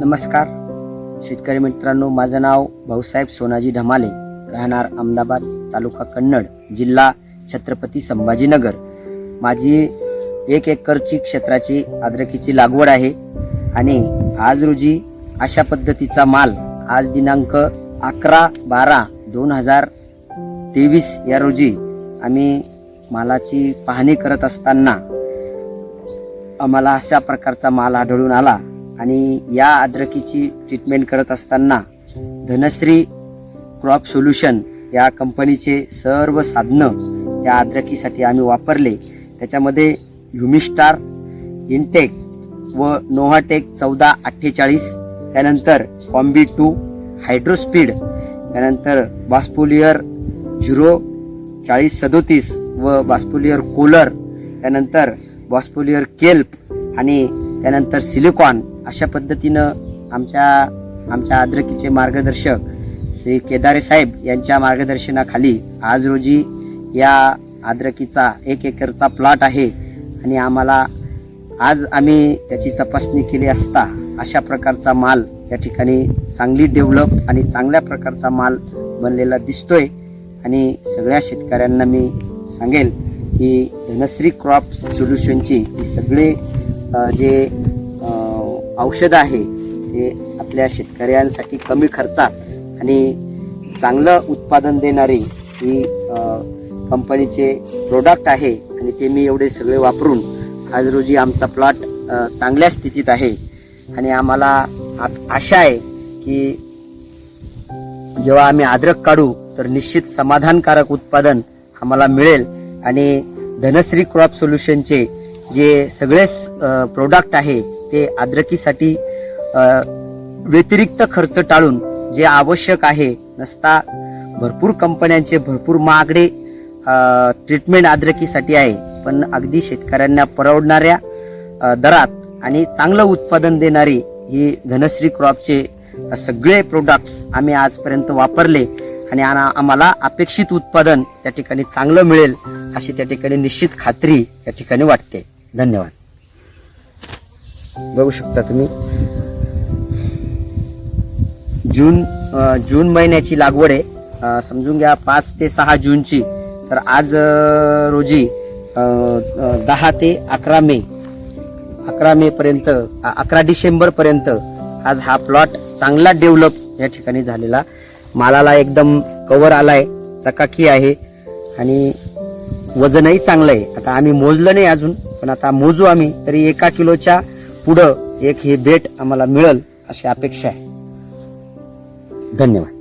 नमस्कार. शेतकरी मित्रांनो माझं नाव भाऊसाहेब सोनाजी ढमाले राहणार अहमदाबाद तालुका कन्नड जिल्हा छत्रपती संभाजीनगर. माझी एक एकरची क्षेत्राची अद्रकीची लागवड आहे आणि आज रोजी अशा पद्धतीचा माल आज दिनांक अकरा बारा दोन हजार तेवीस या रोजी आम्ही मालाची पाहणी करत असताना आम्हाला अशा प्रकारचा माल आढळून आला. आणि या अद्रकीची ट्रीटमेंट करत असताना धनश्री क्रॉप सोल्युशन या कंपनीचे सर्व साधनं त्या अद्रकीसाठी आम्ही वापरले. त्याच्यामध्ये ह्युमिस्टार इंटेक व नोहाटेक चौदा अठ्ठेचाळीस त्यानंतर कॉम्बी टू हायड्रोस्पीड त्यानंतर बास्पोलियर झिरो चाळीस सदोतीस व बास्पोलियर कोलर त्यानंतर बॉस्पोलियर केल्प आणि त्यानंतर सिलिकॉन अशा पद्धतीनं आमच्या आमच्या आद्रकीचे मार्गदर्शक श्री केदारे साहेब यांच्या मार्गदर्शनाखाली आज रोजी या आद्रकीचा एक एकरचा प्लॉट आहे आणि आम्हाला आज आम्ही त्याची तपासणी केली असता अशा प्रकारचा माल या ठिकाणी चांगली डेव्हलप आणि चांगल्या प्रकारचा माल बनलेला दिसतोय आणि सगळ्या शेतकऱ्यांना मी सांगेल की धनश्री क्रॉप सोल्युशनची ही सगळे जे औषध आहे ते आपल्या शेतकऱ्यांसाठी कमी खर्चात आणि चांगलं उत्पादन देणारी ही कंपनीचे प्रोडक्ट आहे आणि ते मी एवढे सगळे वापरून आज रोजी आमचा प्लॉट चांगल्या स्थितीत आहे. आणि आम्हाला आशा आहे की जेव्हा आम्ही अद्रक काढू तर निश्चित समाधानकारक उत्पादन आम्हाला मिळेल. आणि धनश्री क्रॉप सोल्युशनचे जे सगळेच प्रोडक्ट आहे ते अद्रकीसाठी व्यतिरिक्त खर्च टाळून जे आवश्यक आहे नसता भरपूर कंपन्यांचे भरपूर महागडे ट्रीटमेंट अद्रकीसाठी आहे. पण अगदी शेतकऱ्यांना परवडणाऱ्या दरात आणि चांगलं उत्पादन देणारी ही घनश्री क्रॉपचे सगळे प्रोडक्ट्स आम्ही आजपर्यंत वापरले आणि आम्हाला अपेक्षित उत्पादन त्या ठिकाणी चांगलं मिळेल अशी त्या ठिकाणी निश्चित खात्री या ठिकाणी वाटते. धन्यवाद. बघू शकता तुम्ही. जून जून महिन्याची लागवड आहे. समजून घ्या पाच ते सहा जूनची. तर आज रोजी दहा ते अकरा मे अकरा मे पर्यंत अकरा डिसेंबर पर्यंत आज हा प्लॉट चांगला डेव्हलप या ठिकाणी झालेला. मालाला एकदम कवर आलाय चकाकी आहे आणि वजनही चांगलं आहे. आता आम्ही मोजलं नाही अजून पण आता मोजू आम्ही तरी एका किलोच्या पुढं एक ही भेट आम्हाला मिळेल अशी अपेक्षा आहे. धन्यवाद.